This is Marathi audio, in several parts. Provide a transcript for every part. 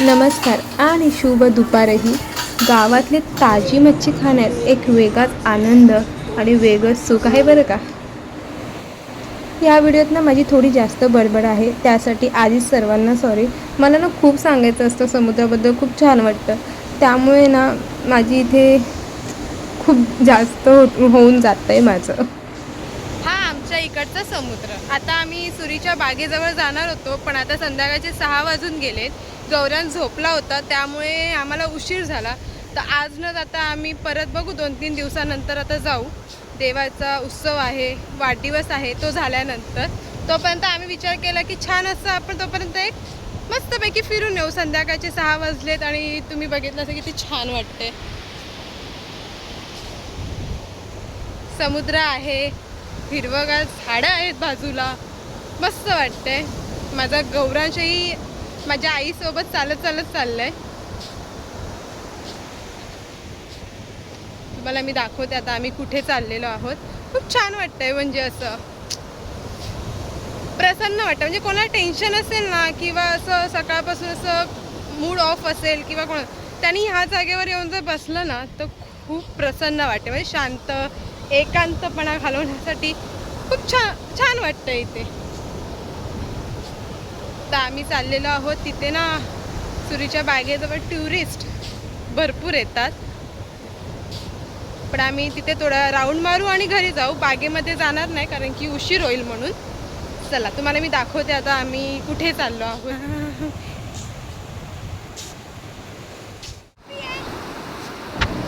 नमस्कार आणि शुभ दुपारही. गावातली ताजी मच्छी खाण्यात एक वेगळाच आनंद आणि वेगळंच सुख आहे बरं का? या व्हिडिओत ना माझी थोडी जास्त बडबड आहे. त्यासाठी आधीच सर्वांना सॉरी मला ना खूप सांगायचं असतं समुद्राबद्दल खूप छान वाटतं. त्यामुळे ना माझी इथे खूप जास्त हो-, होऊन जात आहे माझं. हा आमच्या इकडचा समुद्र. आता आम्ही सुरीच्या बागेजवळ जाणार होतो पण आता संध्याकाळचे सहा वाजून गेलेत. गौऱ्यान झोपला होता त्यामुळे आम्हाला उशीर झाला. तर आज न आता आम्ही परत बघू दोन तीन दिवसानंतर आता जाऊ. देवाचा उत्सव आहे वाढदिवस आहे तो झाल्यानंतर. तोपर्यंत आम्ही विचार केला की छान असं आपण तोपर्यंत एक मस्तपैकी फिरून येऊ. संध्याकाळचे सहा वाजलेत आणि तुम्ही बघितलं असं किती छान वाटते समुद्र आहे हिरवगार झाडं आहेत बाजूला. मस्त वाटते माझा गौरांशही माझ्या आईसोबत चालत चालत चाललंय. तुम्हाला मी दाखवते आता आम्ही कुठे चाललेलो आहोत. खूप छान वाटतंय म्हणजे असं. प्रसन्न वाटतं म्हणजे कोणाला टेन्शन असेल ना किंवा असं सकाळपासून असं मूड ऑफ असेल किंवा कोण त्यांनी ह्या जागेवर येऊन जर बसलं ना तर खूप प्रसन्न वाटते म्हणजे शांत एकांतपणा घालवण्यासाठी खूप छान छान वाटतं इथे. आता आम्ही चाललेलो आहोत तिथे ना सुरीच्या बागेजवळ टुरिस्ट भरपूर येतात. पण आम्ही तिथे थोडा राऊंड मारू आणि घरी जाऊ. बागेमध्ये जाणार नाही कारण की उशीर होईल म्हणून. चला तुम्हाला मी दाखवते आता आम्ही कुठे चाललो आहोत.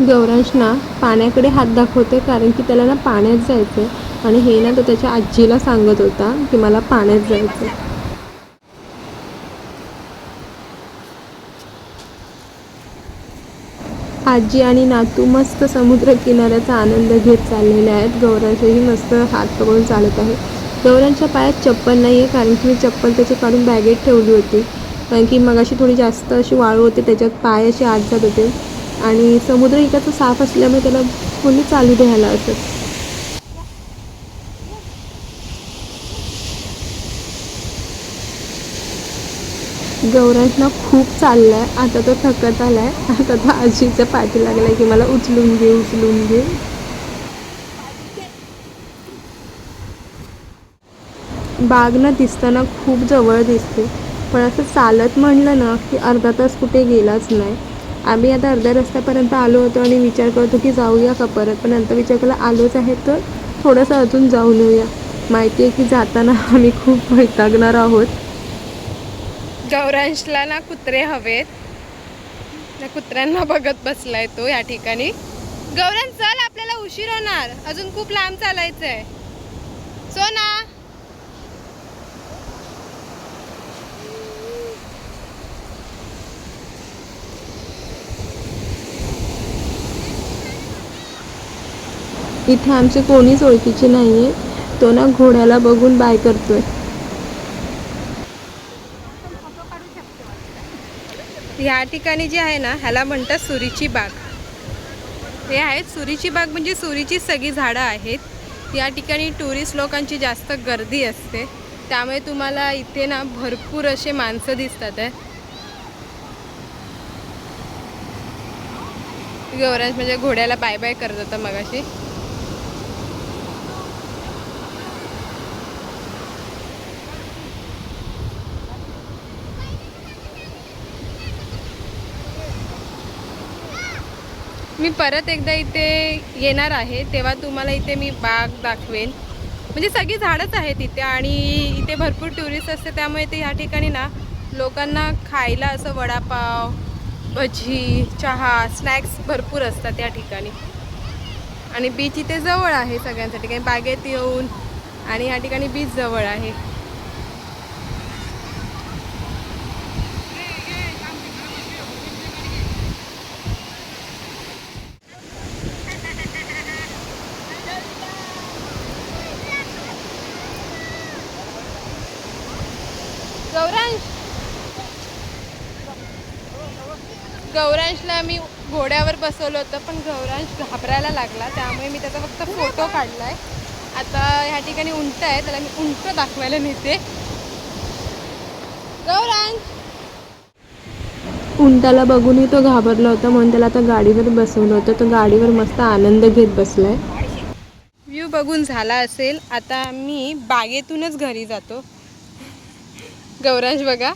गौरांश ना पाण्याकडे हात दाखवते कारण की त्याला ना पाण्यात जायचं आणि हे ना तो त्याच्या आजीला सांगत होता की मला पाण्यात जायचं आजी आणि नातू मस्त समुद्र किनाऱ्याचा आनंद घेत चाललेले आहेत. गौरांचेही मस्त हात पकडून चालत आहे. गौरांच्या पायात चप्पल नाही आहे कारण की मी चप्पल त्याची काढून बॅगेत ठेवली होती. कारण की मग अशी थोडी जास्त अशी वाळू होते त्याच्यात पाय असे आत जात होते. आणि समुद्र इकडचं साफ असल्यामुळे त्याला कोणी चालू द्यायला असं गौरांना ना खूप आहे आता तो थकत आला आहे आता तो आजीचं पाठी लागलाय की मला उचलून घे उचलून घे. बाग ना दिसताना खूप जवळ दिसते. पण असं चालत म्हणलं ना की अर्धा तास कुठे गेलाच नाही. आम्ही आता अर्ध्या रस्त्यापर्यंत आलो होतो आणि विचार करतो की जाऊया का परत? पण नंतर विचार केला आलोच आहे तर थोडंसं अजून जाऊन येऊया. माहिती आहे की जाताना आम्ही खूप वैतागणार आहोत. गौरांशला ना कुत्रे हवेत? त्या कुत्र्यांना बघत बसलाय तो या ठिकाणी. गौरांश चल आपल्याला उशीर होणार. अजून खूप लांब चालायचंय. सोना! इथे आमचे कोणीच ओळखीचे नाही आहे तो ना घोड्याला बघून बाय करतोय. ह्या ठिकाणी जे आहे ना ह्याला म्हणतात सुरीची बाग. हे आहेत सुरीची बाग म्हणजे सुरीची सगळी झाडं आहेत. या ठिकाणी टुरिस्ट लोकांची जास्त गर्दी असते. त्यामुळे तुम्हाला इथे ना भरपूर असे माणसं दिसतात आहे. गौरांश म्हणजे घोड्याला बाय बाय करत होता मगाशी. मी परत एकदा इथे येणार आहे तेव्हा तुम्हाला इथे मी बाग दाखवेन. म्हणजे सगळी झाडंच आहेत इथे आणि इथे भरपूर टुरिस्ट असते त्यामुळे ते ह्या ठिकाणी ना लोकांना खायला असं वडापाव भजी चहा स्नॅक्स भरपूर असतात या ठिकाणी. आणि बीच इथे जवळ आहे सगळ्यांसाठी काही बागेत येऊन आणि ह्या ठिकाणी बीच जवळ आहे गौरांश गौरांशला मी घोड्यावर बसवलं होतं पण गौरांश घाबरायला लागला. त्यामुळे मी त्याचा फक्त फोटो काढलाय. आता ह्या ठिकाणी उंट आहे त्याला मी उंट दाखवायला नेते. गौरांश! उंटाला बघूनही तो घाबरला होता म्हणून त्याला आता गाडीवर बसवलं होतं. तो गाडीवर मस्त आनंद घेत बसलाय. व्ह्यू बघून झाला असेल. आता मी बागेतूनच घरी जातो. गौरांश बघा.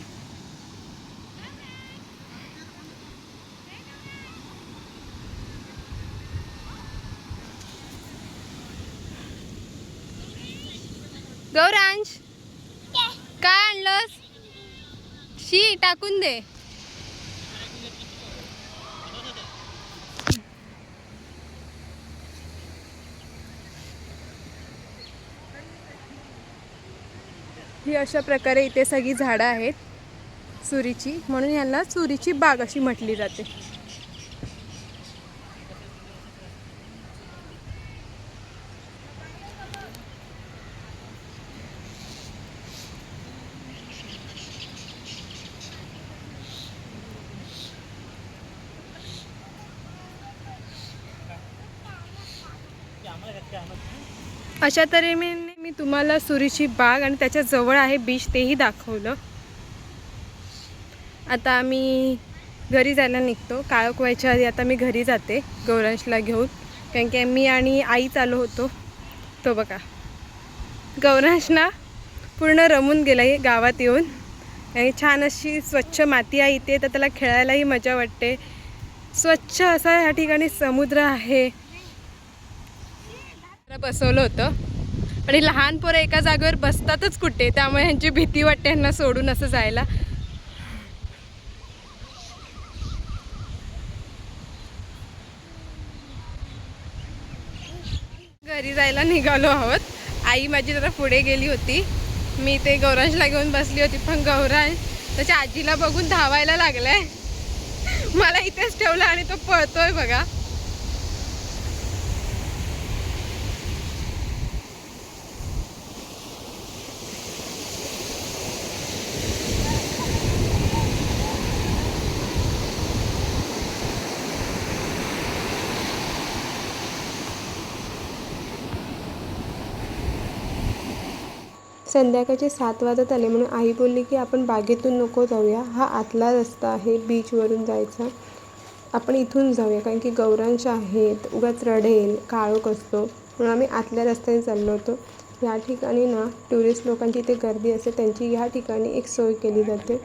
गौरांश काय आणलंस? शी टाकून दे. ही अशा प्रकारे इथे सगळी झाडं आहेत सुरीची. म्हणून यांना सुरीची बाग अशी म्हटली जाते. अशा तऱ्हेने मी तुम्हाला सुरीची बाग आणि त्याच्याजवळ आहे बीच तेही दाखवलं. आता आम्ही घरी जायला निघतो. काळोख व्हायच्या आधी आता मी घरी जाते गौरांशला घेऊन. कारण की मी आणि आई चालू होतो. तो बघा. गौरांश ना पूर्ण रमून गेला आहे गावात येऊन. आणि छान अशी स्वच्छ माती आहे इथे तर त्याला खेळायलाही मजा वाटते. स्वच्छ असा ह्या ठिकाणी समुद्र आहे. बसवलं होतं. आणि लहान पोरं एका जागेवर बसतातच कुठे त्यामुळे ह्यांची भीती वाटते यांना सोडून असं जायला. घरी जायला निघालो आहोत. आई माझी जरा पुढे गेली होती. मी ते गौरांशला घेऊन बसली होती. पण गौरांश त्याच्या आजीला बघून धावायला लागलाय. मला इथेच ठेवलं आणि तो पळतोय बघा. संध्याकाळचे सात वाजत आले म्हणून आई बोलली की आपण बागेतून नको जाऊया. हा आतला रस्ता आहे बीचवरून जायचा. आपण इथून जाऊया कारण की गौरांश आहेत उगाच रडेल काळोख असतो. म्हणून आम्ही आतल्या रस्त्याने चाललो होतो. या ठिकाणी ना टुरिस्ट लोकांची इथे गर्दी असते. त्यांची ह्या ठिकाणी एक सोय केली जाते.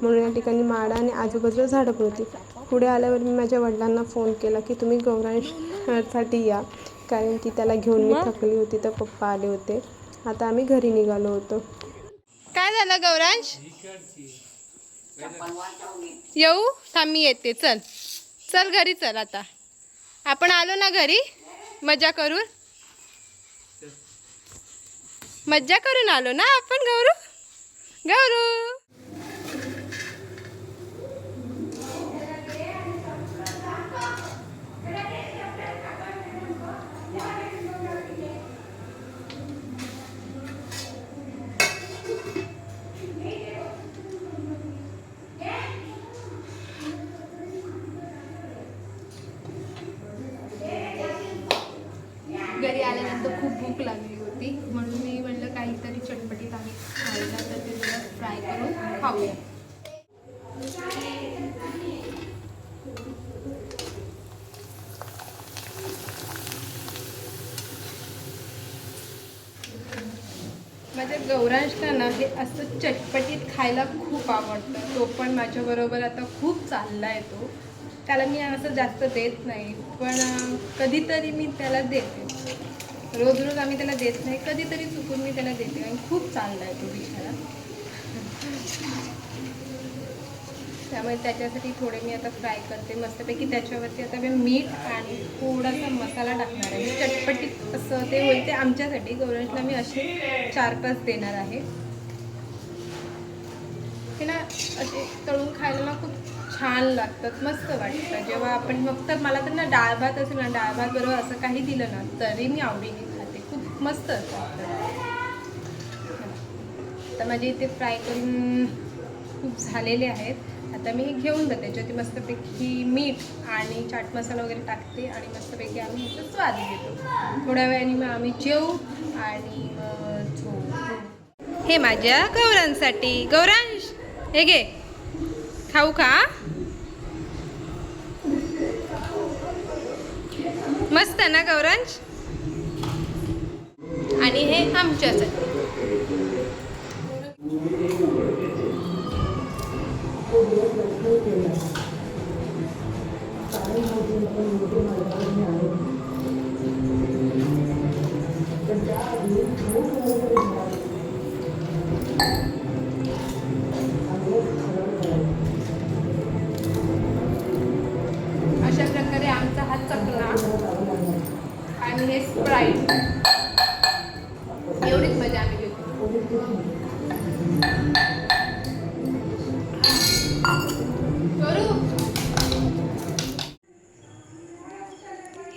म्हणून या ठिकाणी माडा आणि आजूबाजूला झाडं पण होती. पुढे आल्यावर मी माझ्या वडिलांना फोन केला की तुम्ही गौरांशसाठी या. कारण की त्याला घेऊन मी थकली होती तर पप्पा आले होते. आता आम्ही घरी निघालो होतो. काय झालं गौरांश? येऊ थांब मी येते. चल. चल घरी चल आता. आपण आलो ना घरी? मजा करून? मज्जा करून आलो ना आपण गौरू? गौरू? घरी आल्यानंतर खूप भूक लागली होती. म्हणून मी म्हणलं काहीतरी चटपटीत आम्ही खायला तर ते जरा फ्राय करून खाऊया. माझ्या गौरांशला ना हे असं चटपटीत खायला खूप आवडतं. तो पण माझ्याबरोबर आता खूप चालला आहे तो. त्याला मी असं जास्त देत नाही पण कधीतरी मी त्याला देते. रोज रोज आम्ही त्याला देत नाही कधीतरी चुकून मी त्याला देते आणि खूप चांगला आहे तो बिचारा. त्यामुळे त्याच्यासाठी थोडे मी आता फ्राय करते मस्तपैकी त्याच्यावरती आता मी मीठ आणि थोडासा मसाला टाकणार आहे. चटपटीत असं ते होईल ते आमच्यासाठी गौरांशला मी असे चार पाच देणार आहे. हे ना असे तळून खायला ना खूप छान लागतात मस्त वाटतं. जेव्हा आपण फक्त मला तर ना डाळ भात असेल ना डाळ भात बरोबर असं काही दिलं ना तरी मी आवडीने खाते. खूप मस्त असतं. आता माझे इथे फ्राय करून खूप झालेले आहेत. आता मी हे घेऊन जाते. त्याच्यावरती मस्तपैकी मीठ आणि चाट मसाला वगैरे टाकते आणि मस्तपैकी आम्ही ह्याचा स्वाद घेतो. थोड्या वेळाने मग आम्ही जेऊ आणि मग हे माझ्या गौरांसाठी. गौरांश हे घे. खाऊ का मस्त ना गौरंज आणि हे आमच्याच आहे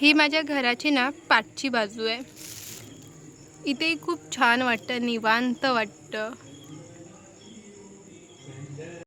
ही माझ्या घराची ना पाठची बाजू आहे. इथे खूप छान वाटतं निवांत वाटतं.